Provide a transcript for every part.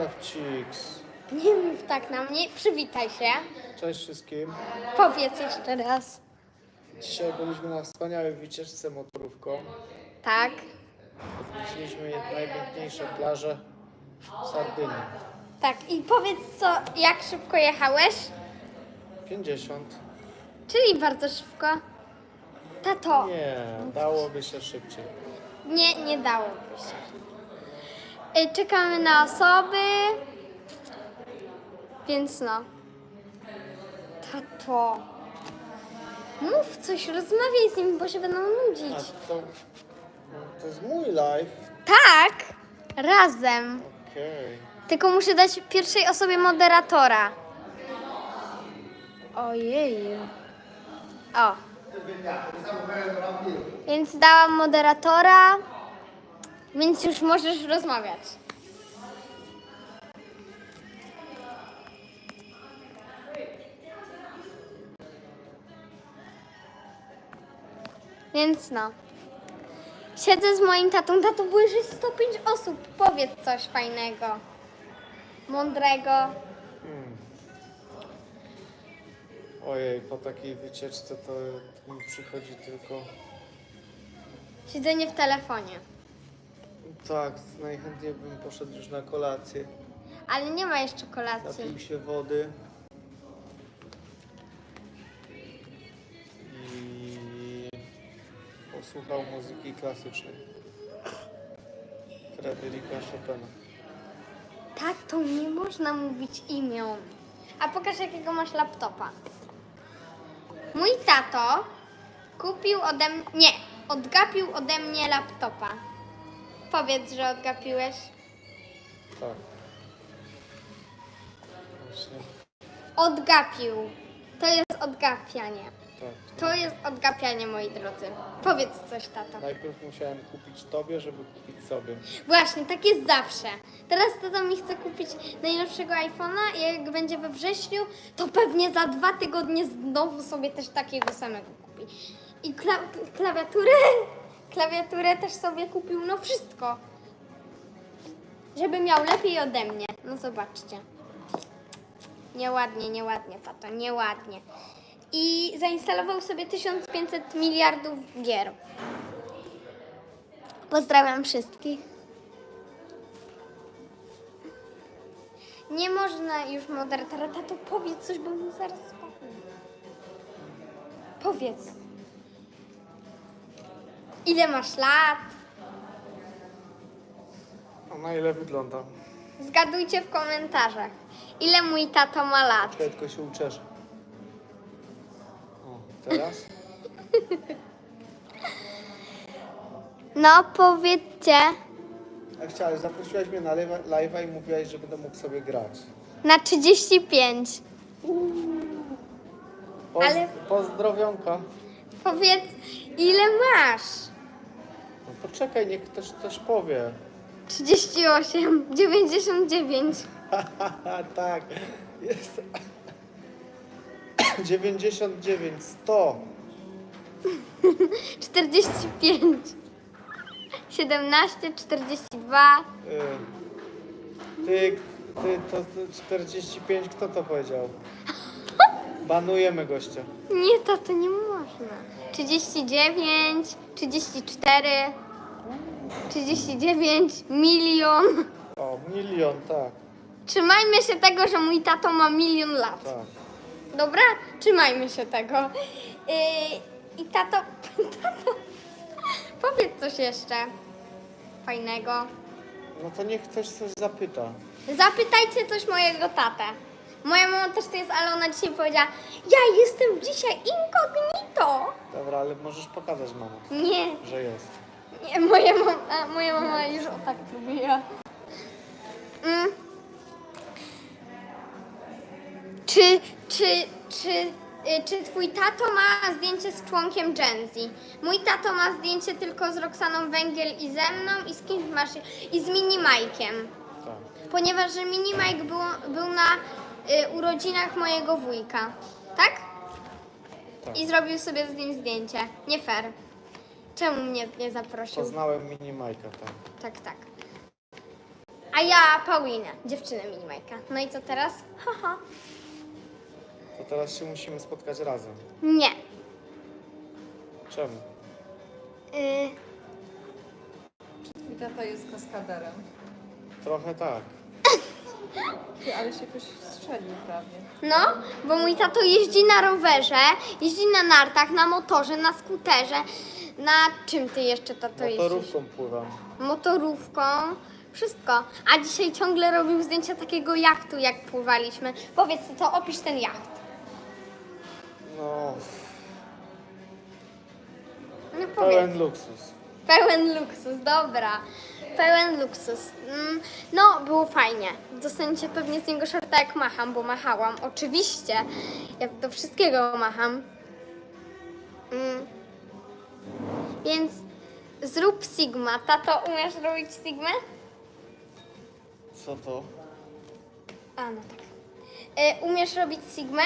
Lewciks. Nie mów tak na mnie, przywitaj się. Cześć wszystkim. Powiedz jeszcze raz. Dzisiaj byliśmy na wspaniałej wycieczce motorówką. Tak. Odwiedziliśmy najpiękniejsze plaże Sardynii. Tak, i powiedz co, jak szybko jechałeś? 50. Czyli bardzo szybko. Tato, Nie, dałoby się szybciej. nie, nie dałoby się. Y, Czekamy na osoby. Więc no. Tato. Mów coś, rozmawiaj z nimi, bo się będą A nudzić. to, to jest mój live. Tak, razem. Okej. Tylko muszę dać pierwszej osobie moderatora. Ojej. O. Więc dałam moderatora, więc już możesz rozmawiać. Więc no. Siedzę z moim tatą. Tato, było już jest 105 osób. Powiedz coś fajnego. Mądrego. Hmm. Ojej, po takiej wycieczce to mi przychodzi tylko... Siedzenie w telefonie. Tak, najchętniej bym poszedł już na kolację. Ale nie ma jeszcze kolacji. Napił się wody. I posłuchał muzyki klasycznej. Fryderyka Chopina. Tato, nie można mówić imion. A pokaż jakiego masz laptopa. Mój tato kupił ode mnie... Nie, odgapił ode mnie laptopa. Powiedz, że odgapiłeś. Tak. Właśnie, Odgapił. To jest odgapianie. tak. To jest odgapianie, moi drodzy. Powiedz coś, tato. Najpierw musiałem kupić tobie, żeby kupić sobie. Właśnie, tak jest zawsze. Teraz tata mi chce kupić najnowszego iPhone'a i jak będzie we wrześniu, to pewnie za dwa tygodnie znowu sobie też takiego samego kupi. I kla- klawiaturę, klawiaturę też sobie kupił, no wszystko. Żeby miał lepiej ode mnie. No zobaczcie. Nieładnie, nieładnie, tato, nieładnie. I zainstalował sobie 1500 miliardów gier. Pozdrawiam wszystkich. Nie można już moderatora. Tato, powiedz coś, bo mi zaraz spadnie. Powiedz. Ile masz lat? A na ile wygląda? Zgadujcie w komentarzach. Ile mój tato ma lat? Czekaj, tylko się uczeszę. O, teraz? No, powiedzcie. A chciałeś, zaprosiłaś mnie na live'a live'a i mówiłaś, że będę mógł sobie grać. Na 35. Poz, Ale- Pozdrowionka. Powiedz, ile masz? Poczekaj, niech ktoś coś powie. 38, 99. tak, jest. 99, 100. 45, 17, 42, Y, Ty, ty, to, to 45, kto to powiedział? Banujemy gościa. Nie, tato, nie można. 39, 34, 39, milion. O, milion, tak, Trzymajmy się tego, że mój tato ma milion lat. tak. Dobra? Trzymajmy się tego. Yy, I tato, tato, powiedz coś jeszcze fajnego. No to niech ktoś coś zapyta. Zapytajcie coś mojego tatę. Moja mama też to jest, ale ona dzisiaj powiedziała, ja jestem dzisiaj incognito. Dobra, ale możesz pokazać mamo, Nie, że jest. Nie, moja mama, moja mama już o tak zrobiła. Mm. Czy, czy, czy, y, czy twój tato ma zdjęcie z członkiem Gen Z? Mój tato ma zdjęcie tylko z Roxaną Węgiel i ze mną i z kimś masz, i z Mini Majkiem. Tak. Ponieważ że Mini Mike był, był na y, urodzinach mojego wujka, tak? tak. I zrobił sobie z nim zdjęcie. Nie fair. Czemu mnie nie zaprosił? Poznałem mini Majka, tak. Tak, tak. A ja Paulinę, dziewczynę Minimajka. No i co teraz? Haha. To teraz się musimy spotkać razem. Nie. Czemu? Y, Twój tata jest kaskaderem. Trochę tak. Ty, ale się jakoś strzelił prawie. no, bo mój tato jeździ na rowerze, jeździ na nartach, na motorze, na skuterze. Na czym ty jeszcze tato jeździsz? Motorówką pływam. motorówką, wszystko. A dzisiaj ciągle robił zdjęcia takiego jachtu, jak pływaliśmy. Powiedz, to opisz ten jacht. No, No powiedz. pełen luksus. Pełen luksus, dobra. Pełen luksus. Mm, No, było fajnie. Dostaniecie pewnie z niego shorta jak macham, bo machałam. Oczywiście. Ja do wszystkiego macham. Mm. Więc zrób Sigma. Tato, umiesz robić Sigmę? Co to? A, no tak. E, umiesz robić Sigmę?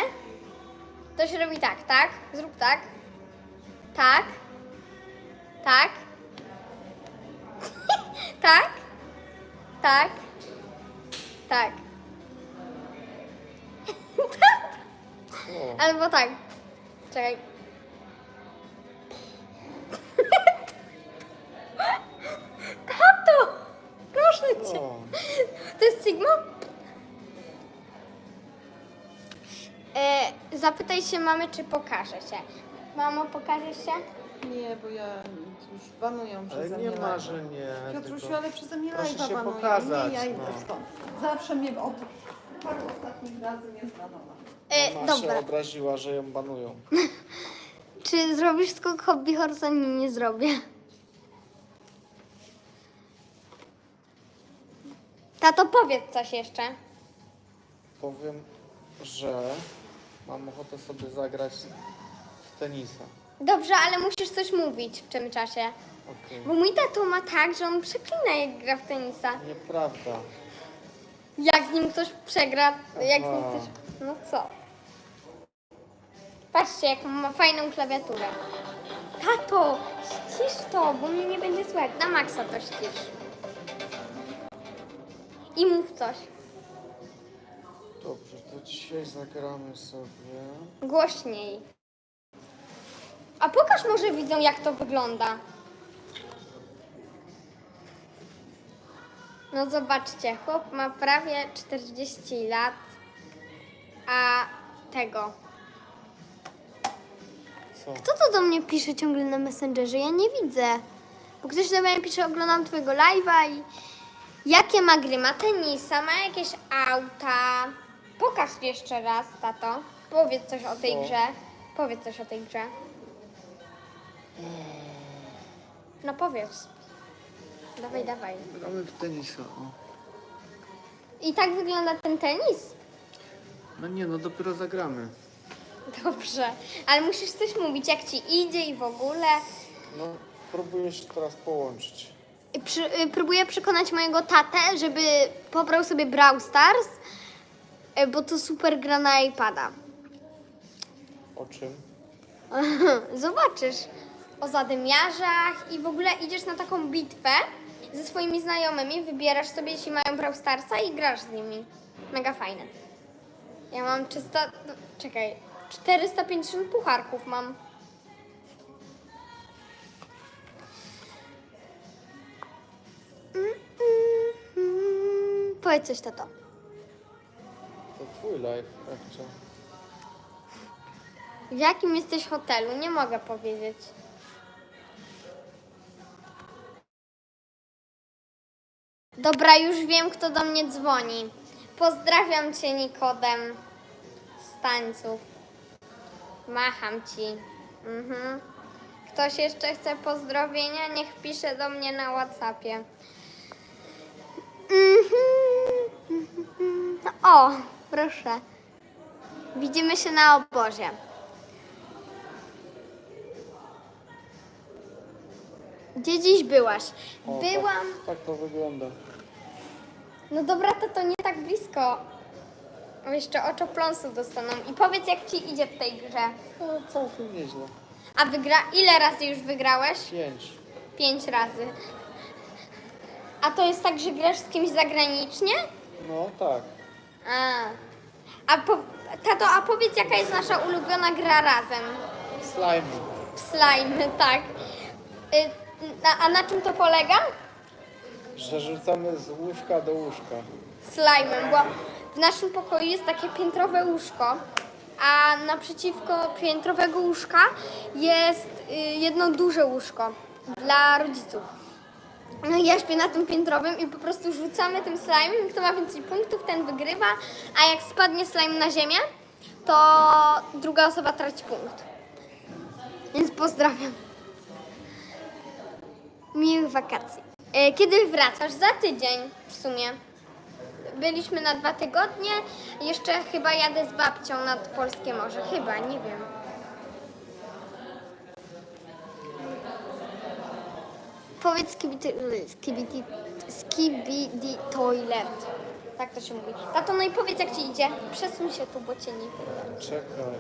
To się robi tak, tak? Zrób tak. Tak. Tak. Tak. Tak. Tak. Albo tak. Czekaj. Tato! Proszę cię. To jest Sigma? E, zapytaj się mamy, czy pokaże się. Mamo, pokaże się? Nie, bo ja już banują przeze nie mnie ma, live'a. że nie. Piotrusiu, tylko- ale przeze mnie Proszę się banują. pokazać, Nie, ja idę no. stąd. Zawsze mnie od paru ostatnich razy mnie zbanowa. E, Mama się dobra. obraziła, że ją banują. Czy zrobisz skok hobby horse? Nie, nie zrobię. Tato, powiedz coś jeszcze. Powiem, że mam ochotę sobie zagrać w tenisa. Dobrze, ale musisz coś mówić w tym czasie. Okej. Bo mój tato ma tak, że on przeklina jak gra w tenisa. Nieprawda. Jak z nim ktoś przegra, jak z nim ktoś... No co? Patrzcie, jak ma fajną klawiaturę. Tato, ścisz to, bo mnie nie będzie słychać. Na maksa to ścisz. I mów coś. Dobrze, to dzisiaj zagramy sobie. Głośniej. A pokaż może widzom, jak to wygląda. No zobaczcie, chłop ma prawie 40 lat, a tego. Co? Kto to do mnie pisze ciągle na Messengerze? Ja nie widzę. Bo ktoś do mnie pisze, oglądam twojego live'a i jakie ma gry? Ma tenisa, ma jakieś auta. Pokaż jeszcze raz, tato. Powiedz coś o tej Co? grze. Powiedz coś o tej grze. No powiedz. Dawaj, dawaj. Gramy w tenisa. O. I tak wygląda ten tenis? No nie, no dopiero zagramy. Dobrze. Ale musisz coś mówić, jak ci idzie i w ogóle. No, próbuję się teraz połączyć. Przy, y, próbuję przekonać mojego tatę, żeby pobrał sobie Brawl Stars, y, bo to super gra na iPada. O czym? Zobaczysz o zadymiarzach i w ogóle idziesz na taką bitwę ze swoimi znajomymi, wybierasz sobie, jeśli mają Brawl Starsa i grasz z nimi. Mega fajne. Ja mam 300, no, czekaj, 450 pucharków mam. Mm, mm, mm. Powiedz coś, tato. To twój live, Ewcia. W jakim jesteś hotelu? Nie mogę powiedzieć. Dobra, już wiem, kto do mnie dzwoni. Pozdrawiam cię, Nikodem. Z tańców. Macham ci. Mhm. Ktoś jeszcze chce pozdrowienia? Niech pisze do mnie na Whatsappie. Mhm. O, proszę. Widzimy się na obozie. Gdzie dziś byłaś? O, Byłam. Tak, tak to wygląda. No dobra, to to nie tak blisko. Jeszcze oczopląsu dostaną. I powiedz, jak ci idzie w tej grze. No, całkiem nieźle. A wygra... ile razy już wygrałeś? Pięć. Pięć razy. A to jest tak, że grasz z kimś zagranicznie? No tak. A, a po, tato, a powiedz jaka jest nasza ulubiona gra razem? Slime. W slime, tak. Y, a na czym to polega? Że rzucamy z łóżka do łóżka. Slime'em, bo w naszym pokoju jest takie piętrowe łóżko, a naprzeciwko piętrowego łóżka jest y, jedno duże łóżko dla rodziców. No i ja śpię na tym piętrowym i po prostu rzucamy tym slime i kto ma więcej punktów, ten wygrywa, a jak spadnie slime na ziemię, to druga osoba traci punkt. Więc pozdrawiam. Miłych wakacji. E, Kiedy wracasz? Za tydzień w sumie. Byliśmy na dwa tygodnie. Jeszcze chyba jadę z babcią nad Polskie Morze. Chyba, nie wiem. Powiedz skibidi, skibidi, skibidi toilet. Tak to się mówi. Tato, no i powiedz jak ci idzie. Przesuń się tu, bo cię nie widać. Czekaj.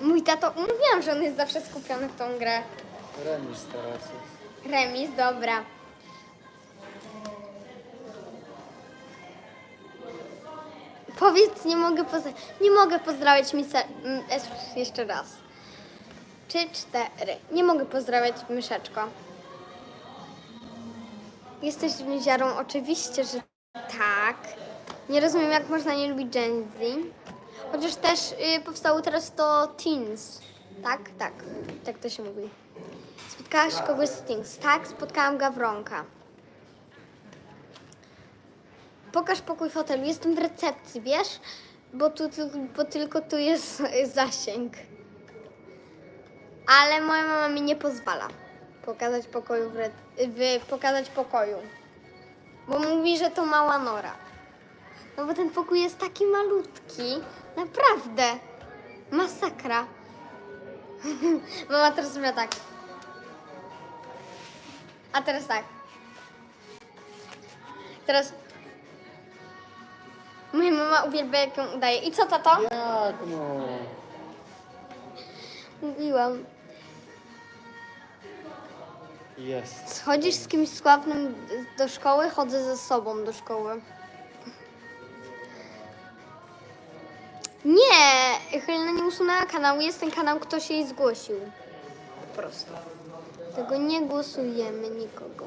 Mój tato, mówiłam, że on jest zawsze skupiony w tą grę. Remis teraz jest. Remis, dobra. Powiedz, nie mogę pozdrawiać. Nie mogę pozdrawiać misa... Jeszcze raz. Trzy, cztery. Nie mogę pozdrawiać myszeczko. Jesteś ziarą? Oczywiście, że tak. Nie rozumiem, jak można nie lubić Gen Z. Chociaż też y, powstało teraz to Teens. Tak? Tak. Tak to się mówi. Spotkałaś kogoś z Teens? Tak, spotkałam Gawronka. Pokaż pokój w hotelu. Jestem w recepcji, wiesz? Bo, tu, bo tylko tu jest zasięg. Ale moja mama mi nie pozwala pokazać pokoju w, re- w pokazać pokoju. Bo mówi, że to mała nora. No bo ten pokój jest taki malutki. Naprawdę. Masakra. Mama teraz robiła tak. A teraz tak. Teraz. Moja mama uwielbia, jak ją udaje. I co, tato? Jak no? Mówiłam. Jest. Chodzisz z kimś sławnym do szkoły? Chodzę ze sobą do szkoły. Nie! Helena nie usunęła kanału. Jest ten kanał, ktoś jej zgłosił. Po prostu. Tego nie głosujemy nikogo.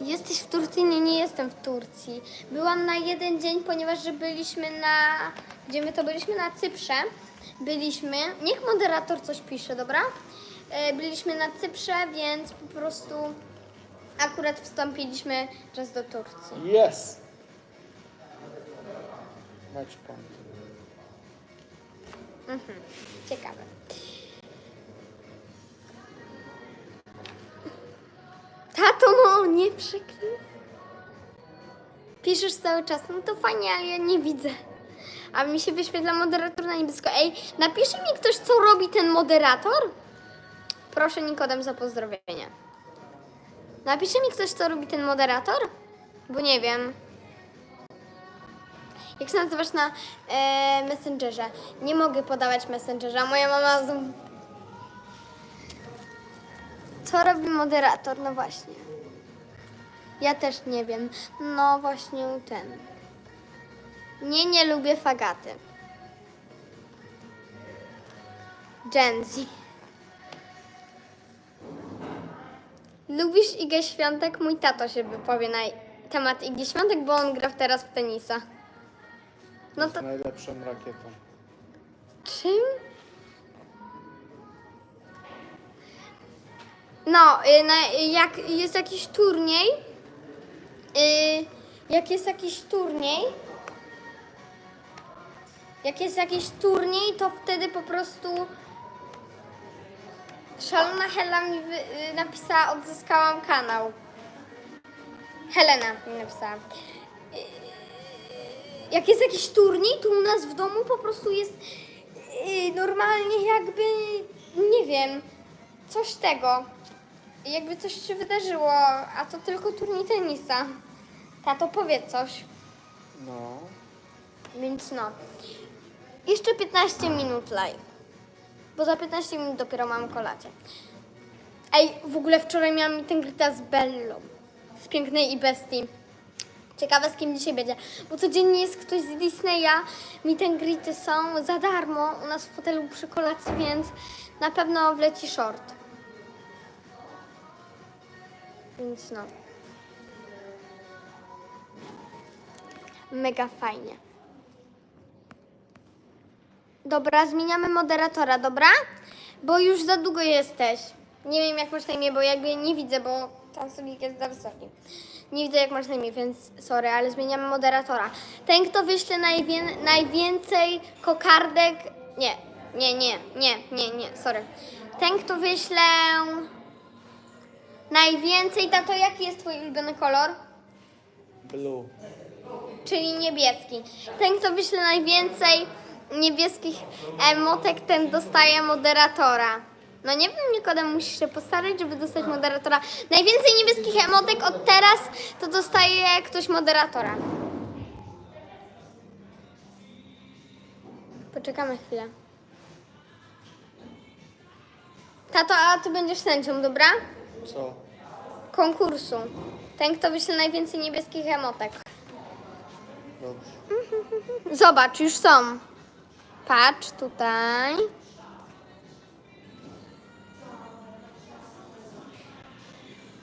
Jesteś w Turcji? Nie, nie jestem w Turcji. Byłam na jeden dzień, ponieważ że byliśmy na... Gdzie my to byliśmy? Na Cyprze. Byliśmy... Niech moderator coś pisze, dobra? E, Byliśmy na Cyprze, więc po prostu akurat wstąpiliśmy raz do Turcji. Jest. Match point. Mhm. Ciekawe. Tato, no nie przeklinaj. Piszesz cały czas, no to fajnie, ale ja nie widzę. A mi się wyświetla moderator na niebiesko. Ej, napisze mi ktoś, co robi ten moderator? Proszę Nikodem za pozdrowienie. Napisze mi ktoś, co robi ten moderator? Bo nie wiem. Jak się nazywasz na e, Messengerze? Nie mogę podawać Messengera. Moja mama. Co robi moderator? No właśnie. Ja też nie wiem. No właśnie ten. Nie, nie lubię fagaty. Gen Z. Lubisz Igę Świątek? Mój tato się wypowie na temat Igi Świątek, bo on gra teraz w tenisa. No to najlepszą rakietą. czym? No, y, jak jest jakiś turniej, y, jak jest jakiś turniej, jak jest jakiś turniej, to wtedy po prostu szalona Hela mi y, napisała, odzyskałam kanał. Helena mi napisała. Jak jest jakiś turniej, to u nas w domu po prostu jest normalnie jakby, nie wiem, coś tego. Jakby coś się wydarzyło, a to tylko turniej tenisa. Tato, powie coś. No. Więc no. Jeszcze 15 minut live. Bo za 15 minut dopiero mam kolację. Ej, w ogóle wczoraj miałam greeta z Bellą. Z Pięknej i Bestii. Ciekawe z kim dzisiaj będzie, bo codziennie jest ktoś z Disneya. Mi ten grity są za darmo u nas w hotelu przy kolacji, więc na pewno wleci short. Więc no. Mega fajnie. Dobra, zmieniamy moderatora, dobra? Bo już za długo jesteś. Nie wiem jak masz na imię, bo jakby nie widzę, bo tam sobie jest za wysoki. Nie widzę jak masz na imię, więc sorry, ale zmieniamy moderatora. Ten, kto wyśle najwię- najwięcej kokardek... Nie, nie, nie, nie, nie, nie, sorry. Ten, kto wyśle najwięcej... Tato, jaki jest twój ulubiony kolor? Blue. czyli niebieski. Ten, kto wyśle najwięcej niebieskich emotek, ten dostaje moderatora. No nie wiem, Nikodem, musisz się postarać, żeby dostać moderatora. Najwięcej niebieskich emotek od teraz, to dostaje ktoś moderatora. Poczekamy chwilę. Tato, a ty będziesz sędzią, dobra? Co? Konkursu. Ten, kto wyśle najwięcej niebieskich emotek. Dobrze. Zobacz, już są. Patrz tutaj.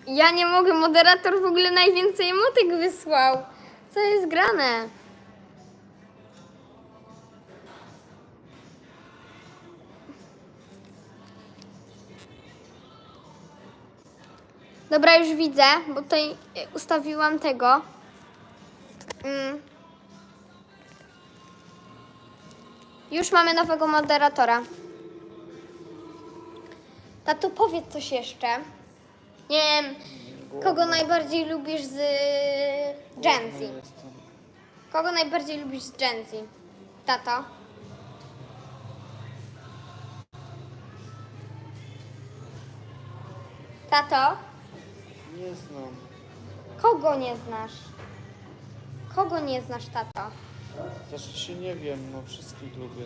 Ja nie mogę, moderator w ogóle najwięcej emotek wysłał. Co jest grane? Dobra, już widzę, bo tutaj ustawiłam tego. Mm. Już mamy nowego moderatora. Tato, powiedz coś jeszcze. Nie wiem, kogo najbardziej lubisz z Gen Z? Kogo najbardziej lubisz z Gen Z? Tato? Tato? Nie znam. Kogo nie znasz? Kogo nie znasz, tato? Znaczy się nie wiem, no wszystkich lubię.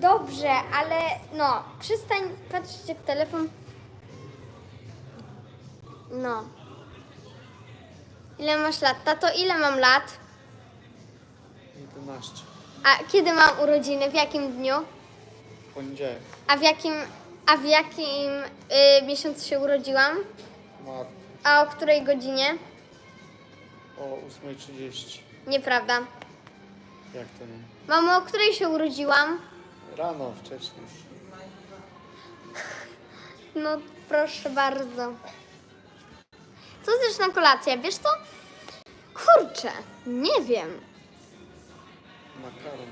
Dobrze, ale no, przestań patrzcie w telefon. No. Ile masz lat? Tato, ile mam lat? 11. A kiedy mam urodziny? W jakim dniu? W poniedziałek. A w jakim, a w jakim y, miesiącu się urodziłam? Mart. A o której godzinie? O 8.30. Nieprawda. Jak to nie? Mamo, o której się urodziłam? Rano wcześniej. No, proszę bardzo. Co zjesz na kolację? Wiesz co? Kurczę, nie wiem. Makaron.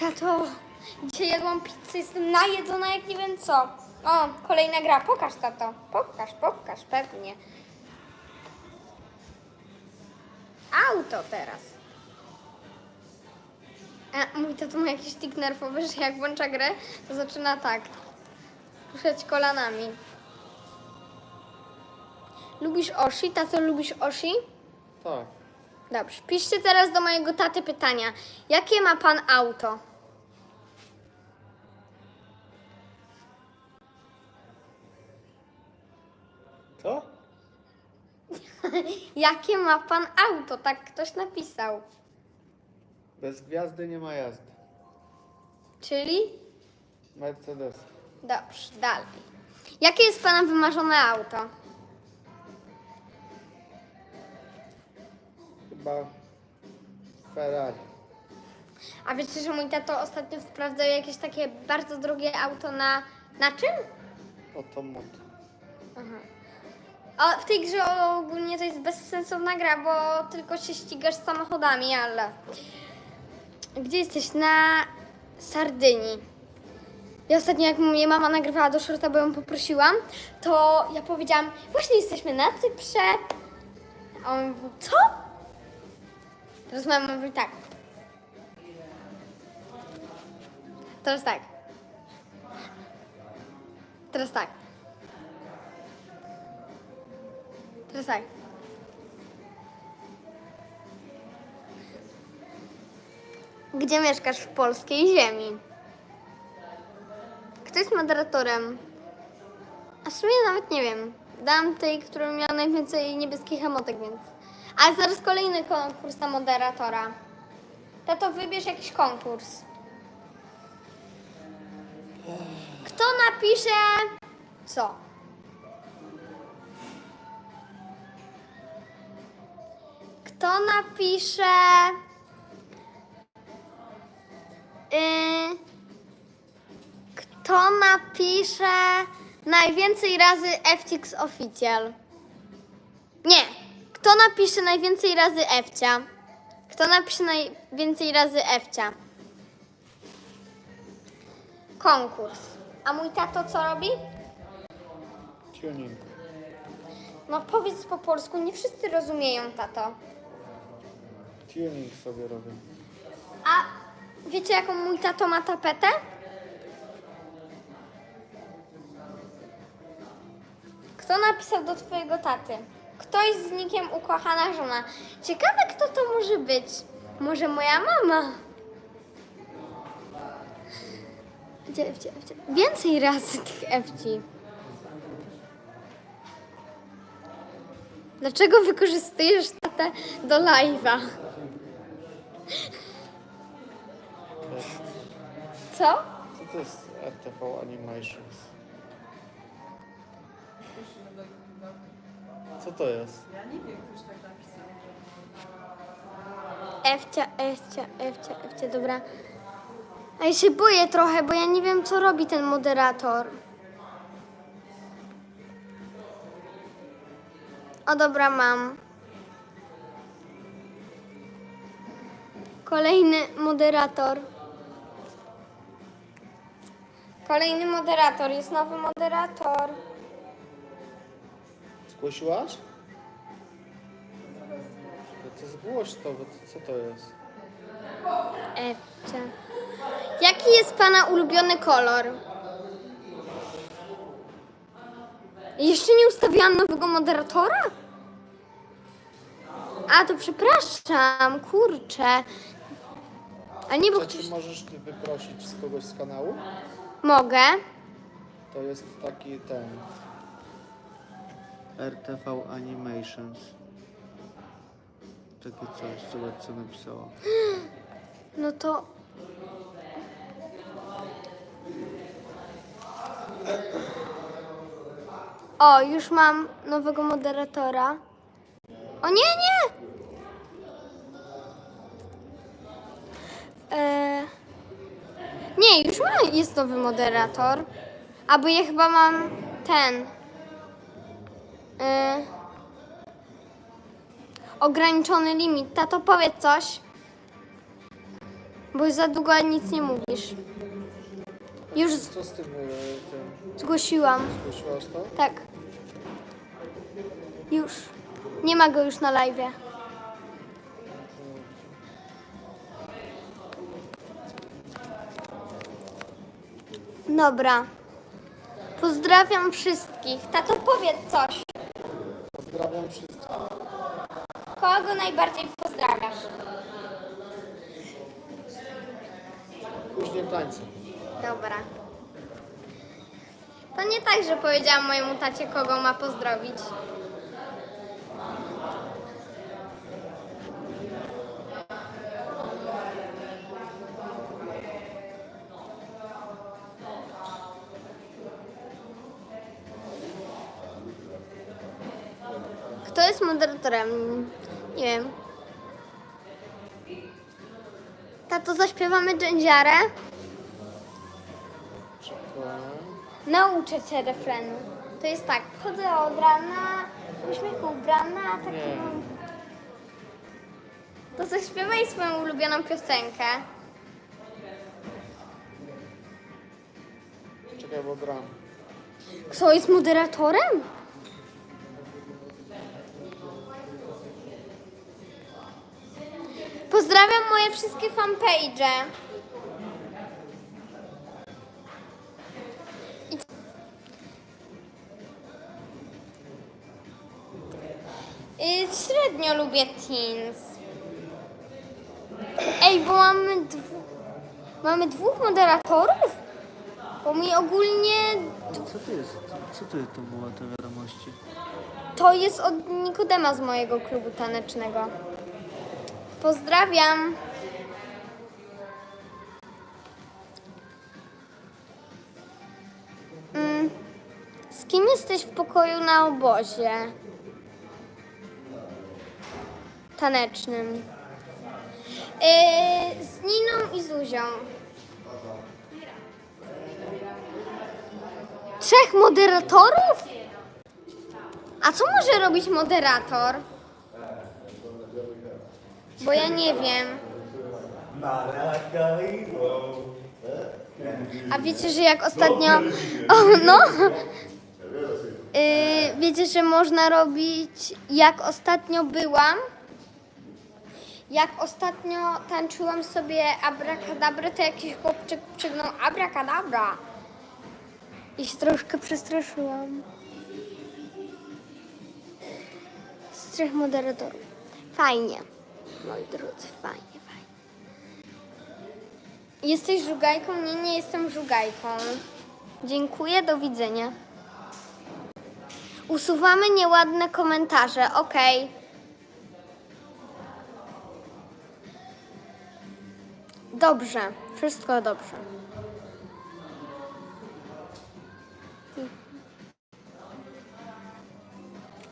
Tato, dzisiaj jadłam pizzę, jestem najedzona jak nie wiem co. O, kolejna gra. Pokaż, tato. Pokaż, pokaż, pewnie. Auto teraz. A mój tato ma jakiś tik nerwowy, że jak włącza grę, to zaczyna tak. Ruszać kolanami. Lubisz Oshi? Tato, lubisz Oshi? Tak. Dobrze, piszcie teraz do mojego taty pytania. Jakie ma pan auto? Jakie ma pan auto? Tak ktoś napisał. Bez gwiazdy nie ma jazdy. Czyli? Mercedes. Dobrze, dalej. Jakie jest pana wymarzone auto? Chyba Ferrari. A wiecie, że mój tato ostatnio sprawdzał jakieś takie bardzo drogie auto na... Na czym? Otomot. Aha. O, w tej grze ogólnie to jest bezsensowna gra, bo tylko się ścigasz samochodami, ale... Gdzie jesteś? Na Sardynii. Ja ostatnio, jak mnie mama nagrywała do shorta, bo ją poprosiłam, to ja powiedziałam, właśnie jesteśmy na Cyprze. A on mówi, co? Teraz mama mówi tak. Teraz tak. Teraz tak. Teraz tak. Gdzie mieszkasz w polskiej ziemi? Kto jest moderatorem? A w sumie nawet nie wiem. Dam tej, która miała najwięcej niebieskich emotek, więc... A zaraz kolejny konkurs na moderatora. Tato, wybierz jakiś konkurs. Kto napisze co? Kto napisze... Yy, kto napisze najwięcej razy FTX Official? Nie. Kto napisze najwięcej razy Efcia? Kto napisze najwięcej razy Efcia? Konkurs. A mój tato co robi? Tuning. No powiedz po polsku, nie wszyscy rozumieją tato. Tuning sobie robię. A wiecie jaką mój tato ma tapetę? Kto napisał do twojego taty? Ktoś z nikiem ukochana żona. Ciekawe kto to może być. Może moja mama? Gdzie, gdzie, gdzie? Więcej razy tych FC. Dlaczego wykorzystujesz tatę do live'a? Co? Co to jest RTV Animations? Co to jest? Ja nie wiem, ktoś tak napisał. Ewcia, Ewcia, Ewcia, Ewcia, dobra. A ja się boję trochę, bo ja nie wiem, co robi ten moderator. O, dobra, mam. Kolejny moderator. Kolejny moderator, jest nowy moderator. Zgłosiłaś? To, to zgłoś to, bo to, co to jest? Ewcia. Jaki jest Pana ulubiony kolor? Jeszcze nie ustawiłam nowego moderatora? A, to przepraszam, kurczę. A nie, bo Czy ty możesz ty wyprosić z kogoś z kanału? Mogę. To jest taki ten... RTV Animations. Takie coś, zobacz co napisała. No to... O, już mam nowego moderatora. O nie, nie! E... Nie, już ma, jest nowy moderator. A bo ja chyba mam ten. E... Ograniczony limit. Tato, powiedz coś. Bo już za długo nic nie mówisz. Już z- Co z tym, e, tym zgłosiłam. zgłosiłaś to? Tak. Już. Nie ma go już na live. Dobra. Pozdrawiam wszystkich. Tato, powiedz coś. Pozdrawiam wszystkich. Kogo najbardziej pozdrawiasz? Później tańce. Dobra. To nie tak, że powiedziałam mojemu tacie, kogo ma pozdrowić. Kto jest moderatorem? Nie wiem. Tato, zaśpiewamy dżędziarę? Nauczę cię refrenu. To jest tak, wchodzę od rana, w uśmiechu ubrana, a tak Nie. mam... To zaśpiewaj swoją ulubioną piosenkę. Czekaj, bo gram. Kto jest moderatorem? Pozdrawiam moje wszystkie fanpage. I... Średnio lubię teens. Ej, bo mamy, dwu... mamy dwóch moderatorów? Bo mi ogólnie Co to jest? Co to, to było te wiadomości? To jest od Nikodema z mojego klubu tanecznego. Pozdrawiam. Mm. Z kim jesteś w pokoju na obozie? Tanecznym. Yy, z Niną i Zuzią. Trzech moderatorów? A co może robić moderator? Bo ja nie wiem. A wiecie, że jak ostatnio. O, no! Yy, wiecie, że można robić. Jak ostatnio byłam. Jak ostatnio tańczyłam sobie abracadabrę, to jakiś chłopczyk przygnął abracadabra. I się troszkę przestraszyłam. z trzech moderatorów. Fajnie, moi drodzy, fajnie, fajnie. Jesteś żugajką? Nie, nie jestem żugajką. Dziękuję, do widzenia. Usuwamy nieładne komentarze, okej. Dobrze, wszystko dobrze.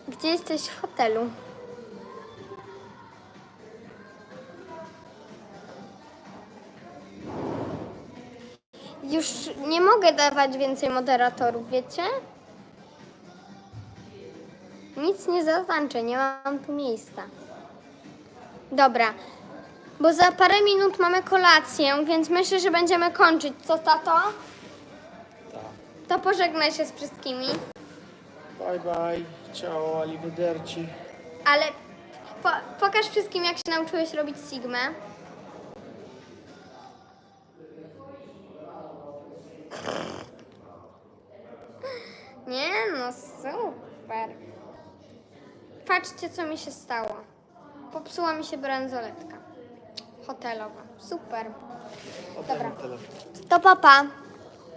Gdzie jesteś w hotelu? Już nie mogę dawać więcej moderatorów, wiecie? Nic nie zatańczę, nie mam tu miejsca. Dobra, bo za parę minut mamy kolację, więc myślę, że będziemy kończyć. Co, tato? To pożegnaj się z wszystkimi. Bye bye. Ciao, arrivederci. Ale po, pokaż wszystkim, jak się nauczyłeś robić Sigmę. Nie no, super. Patrzcie, co mi się stało. Popsuła mi się bransoletka hotelowa. Super. Dobra. To papa.